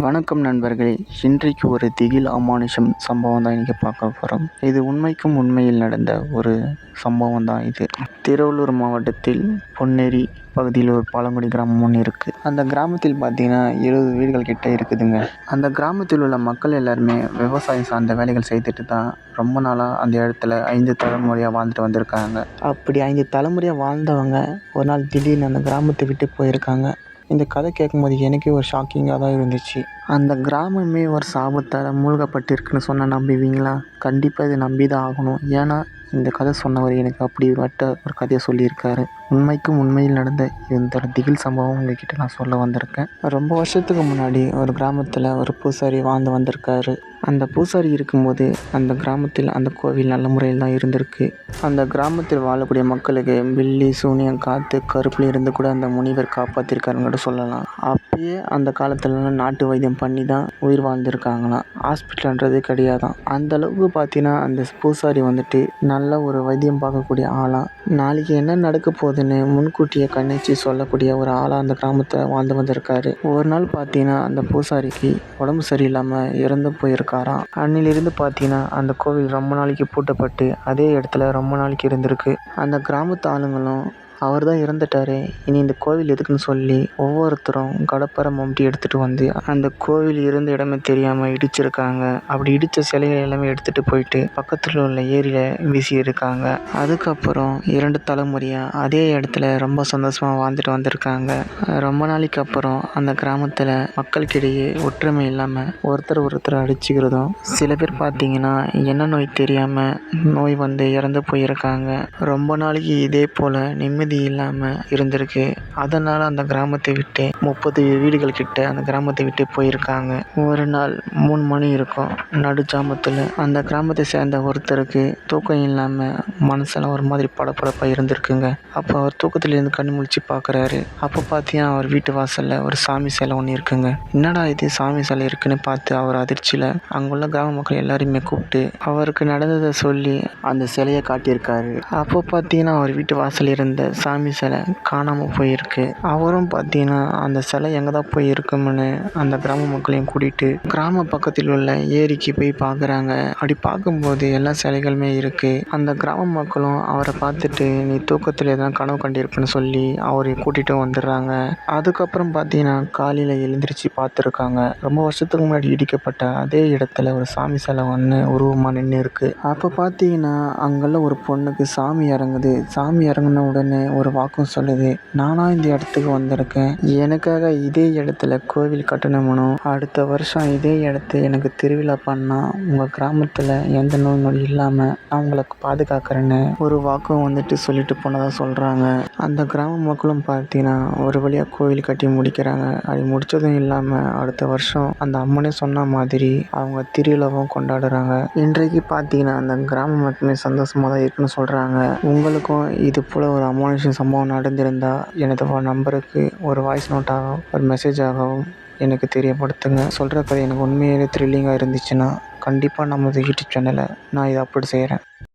வணக்கம் நண்பர்களே. இன்றைக்கு ஒரு திகில் அமானுஷம் சம்பவம் தான் இன்றைக்கி பார்க்க போகிறோம் இது உண்மைக்கும் உண்மையில் நடந்த ஒரு சம்பவம் தான் இது. திருவள்ளூர் மாவட்டத்தில் பொன்னேரி பகுதியில் ஒரு பழங்குடி கிராமம் ஒன்று இருக்குது அந்த கிராமத்தில் பார்த்தீங்கன்னா இருபது வீடுகள் கிட்ட இருக்குதுங்க. அந்த கிராமத்தில் உள்ள மக்கள் எல்லாருமே விவசாயம் சார்ந்த வேலைகள் செய்துட்டு தான் ரொம்ப நாளாக அந்த இடத்துல ஐந்து தலைமுறையாக வாழ்ந்துட்டு வந்திருக்காங்க. அப்படி ஐந்து தலைமுறையாக வாழ்ந்தவங்க ஒரு நாள் திடீர்னு அந்த கிராமத்தை விட்டு போயிருக்காங்க. இந்த கதை கேட்கும்போது எனக்கே ஒரு ஷாக்கிங்காக தான் இருந்துச்சு. அந்த கிராமமே ஒரு சாபத்தால் மூழ்கப்பட்டிருக்குன்னு சொன்னால் நம்புவீங்களா? கண்டிப்பாக இதை நம்பி தான் ஆகணும். ஏன்னா இந்த கதை சொன்னவர் எனக்கு அப்படி வட்ட ஒரு கதையை சொல்லியிருக்காரு. உண்மைக்கும் உண்மையில் நடந்த இந்த திகில் சம்பவம் உங்ககிட்ட நான் சொல்ல வந்திருக்கேன். ரொம்ப வருஷத்துக்கு முன்னாடி ஒரு கிராமத்தில் ஒரு பூசாரி வாழ்ந்து வந்திருக்காரு. அந்த பூசாரி இருக்கும்போது அந்த கிராமத்தில் அந்த கோவில் நல்ல முறையில் தான் இருந்திருக்கு. அந்த கிராமத்தில் வாழக்கூடிய மக்களுக்கு பில்லி சூனியம் காற்று கருப்பில் இருந்து கூட அந்த முனிவர் காப்பாற்றிருக்காருன்னு சொல்லலாம். அப்பயே அந்த காலத்துலலாம் நாட்டு வைத்தியம் பண்ணி தான் உயிர் வாழ்ந்திருக்காங்களாம். ஹாஸ்பிட்டல்ன்றது கிடையாதான் அந்த அளவுக்கு பார்த்தீங்கன்னா அந்த பூசாரி வந்துட்டு நல்ல ஒரு வைத்தியம் பார்க்கக்கூடிய ஆளாம் நாளைக்கு என்ன நடக்க போகுதுன்னு முன்கூட்டியே கண்ணிச்சு சொல்லக்கூடிய ஒரு ஆளாக அந்த கிராமத்தில் வாழ்ந்து வந்திருக்காரு. ஒரு நாள் பார்த்தீங்கன்னா அந்த பூசாரிக்கு உடம்பு சரியில்லாமல் இறந்து போயிருக்காராம் அன்னிலிருந்து பார்த்தீங்கன்னா அந்த கோவில் ரொம்ப நாளைக்கு பூட்டப்பட்டு அதே இடத்துல ரொம்ப நாளைக்கு இருந்திருக்கு. அந்த கிராமத்து ஆளுங்களும் அவர் தான் இறந்துட்டார். இனி இந்த கோவில் எதுக்குன்னு சொல்லி ஒவ்வொருத்தரும் கடப்பாரை மம்டி எடுத்துகிட்டு வந்து அந்த கோவில் இருந்த இடமே தெரியாமல் இடிச்சிருக்காங்க. அப்படி இடித்த சிலைகள் எல்லாமே எடுத்துகிட்டு போயிட்டு பக்கத்தில் உள்ள ஏரியில் வீசி இருக்காங்க. அதுக்கப்புறம் இரண்டு தலைமுறையாக அதே இடத்துல ரொம்ப சந்தோஷமாக வாழ்ந்துட்டு வந்திருக்காங்க. ரொம்ப நாளைக்கு அப்புறம் அந்த கிராமத்தில் மக்களுக்கிடையே ஒற்றுமை இல்லாமல் ஒருத்தர் ஒருத்தர் அடிச்சுக்கிறதும் சில பேர் பார்த்தீங்கன்னா என்ன நோய் தெரியாமல் நோய் வந்து இறந்து போயிருக்காங்க. ரொம்ப நாளைக்கு இதே போல் நிம்மதி வசதி இல்லாமல் இருந்திருக்கு. அதனால் அந்த கிராமத்தை விட்டு முப்பது வீடுகள் கிட்ட அந்த கிராமத்தை விட்டு போயிருக்காங்க. ஒரு நாள் மூணு மணி இருக்கும். நடு ஜாமத்தில் அந்த கிராமத்தை சேர்ந்த ஒருத்தருக்கு தூக்கம் இல்லாமல் மனசெல்லாம் ஒரு மாதிரி படப்படப்பாக இருந்திருக்குங்க. அப்போ அவர் தூக்கத்துலேருந்து கண்ணு முழிச்சு பார்க்குறாரு அப்போ பார்த்தீங்கன்னா அவர் வீட்டு வாசலில் ஒரு சாமி சிலை ஒன்று இருக்குங்க. என்னடா இது சாமி சிலை இருக்குன்னு பார்த்து அவர் அதிர்ச்சியில் அங்குள்ள கிராம மக்கள் எல்லாரையுமே கூப்பிட்டு அவருக்கு நடந்ததை சொல்லி அந்த சிலையை காட்டியிருக்காரு. அப்போ பார்த்தீங்கன்னா அவர் வீட்டு வாசல் இருந்த சாமி சிலை காணாமல் போயிருக்கு. அவரும் பார்த்தீங்கன்னா அந்த சிலை எங்கே தான் போய் இருக்கும்னு அந்த கிராம மக்களையும் கூட்டிகிட்டு கிராம பக்கத்தில் உள்ள ஏரிக்கு போய் பார்க்குறாங்க அப்படி பார்க்கும்போது எல்லா சிலைகளுமே இருக்குது அந்த கிராம மக்களும் அவரை பார்த்துட்டு நீ தூக்கத்தில் எதனா கனவு கண்டிருப்புன்னு சொல்லி அவரை கூட்டிகிட்டு வந்துடுறாங்க. அதுக்கப்புறம் பார்த்தீங்கன்னா காலையில் எழுந்திரிச்சு பார்த்துருக்காங்க ரொம்ப வருஷத்துக்கு முன்னாடி இடிக்கப்பட்ட அதே இடத்துல ஒரு சாமி சிலை ஒன்று உருவமாக நின்று இருக்குது அப்போ பார்த்தீங்கன்னா அங்கெல்லாம் ஒரு பொண்ணுக்கு சாமி இறங்குது. சாமி இறங்குன உடனே ஒரு வாக்கும் சொல்லுது. நானாக இந்த இடத்துக்கு வந்திருக்கேன். எனக்காக இதே இடத்துல கோவில் கட்டணுமனும் அடுத்த வருஷம் இதே இடத்த எனக்கு திருவிழா பண்ணால் உங்கள் கிராமத்தில் எந்த நோய் நொடி இல்லாமல் உங்களை பாதுகாக்கிறேன்னு ஒரு வாக்கும் வந்துட்டு சொல்லிட்டு போனதாக சொல்கிறாங்க அந்த கிராம மக்களும் பார்த்தீங்கன்னா ஒரு வழியாக கோவில் கட்டி முடிக்கிறாங்க. அது முடித்ததும் இல்லாமல் அடுத்த வருஷம் அந்த அம்மனே சொன்ன மாதிரி அவங்க திருவிழாவும் கொண்டாடுறாங்க. இன்றைக்கு பார்த்தீங்கன்னா அந்த கிராம மட்டுமே சந்தோஷமாக தான் இருக்குன்னு சொல்கிறாங்க உங்களுக்கும் இது போல் ஒரு அமானுஷ சம்பவம் நடந்திருந்தால் எனது நம்பருக்கு ஒரு வாய்ஸ் நோட்டாகவும் ஒரு மெசேஜாகவும் எனக்கு தெரியப்படுத்துங்க. சொல்கிற கதை எனக்கு உண்மையிலே த்ரில்லிங்காக இருந்துச்சுன்னா கண்டிப்பாக நமது யூடியூப் சேனலை நான் இதை அப்லோட் செய்கிறேன்